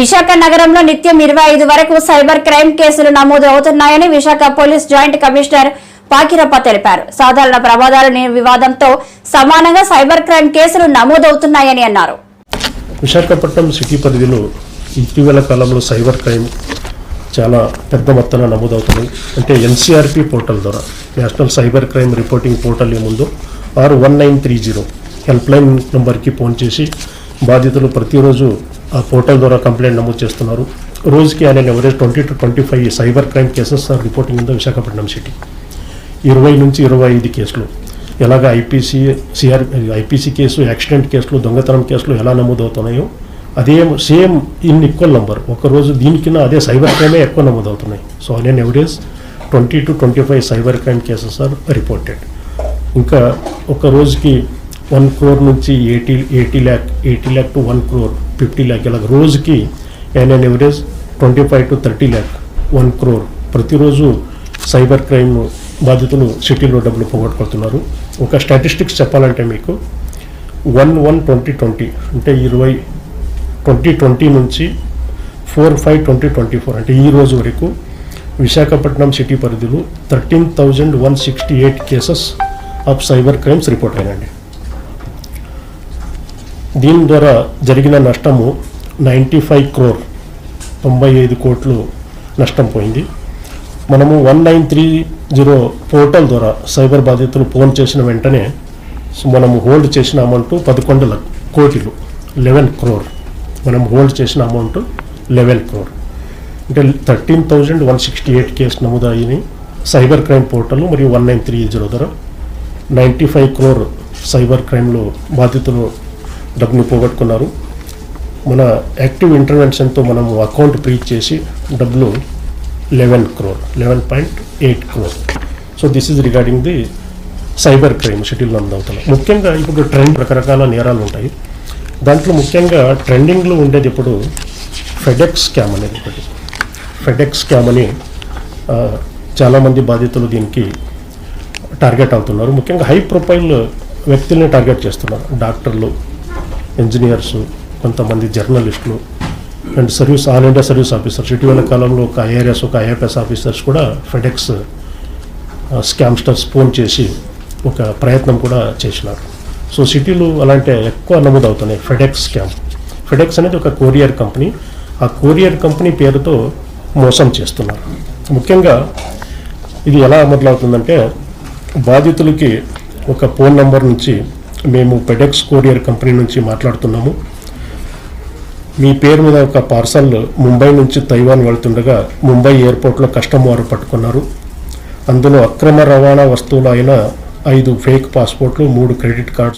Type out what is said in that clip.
విశాఖ నగరంలో నిత్యం ఇరవై ఐదు వరకు సైబర్ క్రైమ్ కేసులు నమోదు అవుతున్నాయని Visakha police joint commissioner Pakirappa తెలిపారు. సాధారణ ప్రమాదాల వివాదంతో సమానంగా సైబర్ క్రైమ్ కేసులు నమోదవుతున్నాయని అన్నారు. విశాఖపట్నం సిటీ పరిధిలో ఇటీవల కాలంలో సైబర్ క్రైమ్ చాలా పెద్ద మొత్తాన నమోదవుతున్నాయి. అంటే ఎన్సీఆర్పి పోర్టల్ ద్వారా national cyber crime reporting portal ఏముందో ఆరు one nine three zero helpline నెంబర్కి ఫోన్ చేసి బాధితులు ప్రతిరోజు పోర్టల్ ద్వారా కంప్లైంట్ నమోదు చేస్తున్నారు. రోజుకి ఆయన average twenty to twenty five cyber crime cases are reporting in the Visakhapatnam city. ఇరవై నుంచి ఇరవై ఐదు కేసులు. ఎలాగ IPC CR IPC case accident కేసులు దొంగతనం కేసులు ఎలా నమోదవుతున్నాయో అదే సేమ్ ఇన్ ఈక్వల్ నంబర్. ఒకరోజు దీనికిన్నా అదే సైబర్ క్రైమే ఎక్కువ నమోదవుతున్నాయి. సో నేను average twenty to twenty five cyber crime cases are reported. ఇంకా ఒక రోజుకి వన్ క్రోర్ నుంచి eighty eighty lakh eighty lakh to one crore fifty lakh ఇలా రోజుకి నేను average twenty five to thirty lakh one crore ప్రతిరోజు సైబర్ క్రైమ్ బాధితులు సిటీలో డబ్బులు పోగొట్టుకుంటున్నారు ఒక స్టాటిస్టిక్స్ చెప్పాలంటే మీకు వన్ వన్ ట్వంటీ ట్వంటీ అంటే ఇరవై ట్వంటీ ట్వంటీ నుంచి four five twenty twenty four అంటే ఈ రోజు వరకు విశాఖపట్నం సిటీ పరిధిలో thirteen thousand one sixty eight cases of cyber crimes report అయినండి దీని ద్వారా జరిగిన నష్టము నైంటీ ఫైవ్ క్రోర్ తొంభై ఐదు కోట్లు నష్టం పోయింది. మనము one nine three zero portal ద్వారా సైబర్ బాధితులు ఫోన్ చేసిన వెంటనే మనము హోల్డ్ చేసిన అమౌంట్ పదకొండు కోటిలు కోట్లు లెవెన్ క్రోర్. మనం హోల్డ్ చేసిన అమౌంట్ లెవెన్ క్రోర్. అంటే thirteen thousand one sixty eight case నమోదయ్యి cyber crime portal మరియు వన్ నైన్ త్రీ జీరో ద్వారా. నైంటీ ఫైవ్ క్రోర్ సైబర్ క్రైమ్లో బాధితులు డబ్బుని పోగొట్టుకున్నారు. మన యాక్టివ్ ఇంటర్వెన్షన్తో మనము అకౌంట్ ఫ్రీజ్ చేసి డబ్బులు eleven crore eleven point eight crore. So this is regarding the cyber crime schedule నమోదవుతున్నాయి ముఖ్యంగా ఇప్పుడు ట్రెండ్ రకరకాల నేరాలు ఉంటాయి. దాంట్లో ముఖ్యంగా ట్రెండింగ్లో ఉండేది ఇప్పుడు ఫెడెక్స్ స్కామ్ అనేది ఒకటి. ఫెడెక్స్ స్కామ్ అని చాలామంది బాధితులు దీనికి టార్గెట్ అవుతున్నారు. ముఖ్యంగా హై ప్రొఫైల్ వ్యక్తుల్ని టార్గెట్ చేస్తున్నారు. డాక్టర్లు ఇంజనీర్స్ కొంతమంది జర్నలిస్టులు and service all India service officers ఇటీవల కాలంలో ఒక ఐఆర్ఎస్ ఒక ఐఎఫ్ఎస్ ఆఫీసర్స్ కూడా ఫెడెక్స్ స్కామ్స్టర్స్ ఫోన్ చేసి ఒక ప్రయత్నం కూడా చేసినారు. సో సిటీలు అలాంటి ఎక్కువ నమోదవుతున్నాయి ఫెడెక్స్ స్కామ్ ఫెడెక్స్ అనేది ఒక కొరియర్ కంపెనీ ఆ కొరియర్ కంపెనీ పేరుతో మోసం చేస్తున్నారు. ముఖ్యంగా ఇది ఎలా మొదలవుతుందంటే బాధితులకి ఒక ఫోన్ నంబర్ నుంచి మేము పెడెక్స్ కొరియర్ కంపెనీ నుంచి మాట్లాడుతున్నాము. మీ పేరు మీద ఒక పార్సల్ ముంబై నుంచి తైవాన్ వెళ్తుండగా ముంబై ఎయిర్పోర్ట్లో కస్టమర్ వారు పట్టుకున్నారు. అందులో అక్రమ రవాణా వస్తువులు అయిన ఐదు ఫేక్ పాస్పోర్ట్లు మూడు క్రెడిట్ కార్డ్స్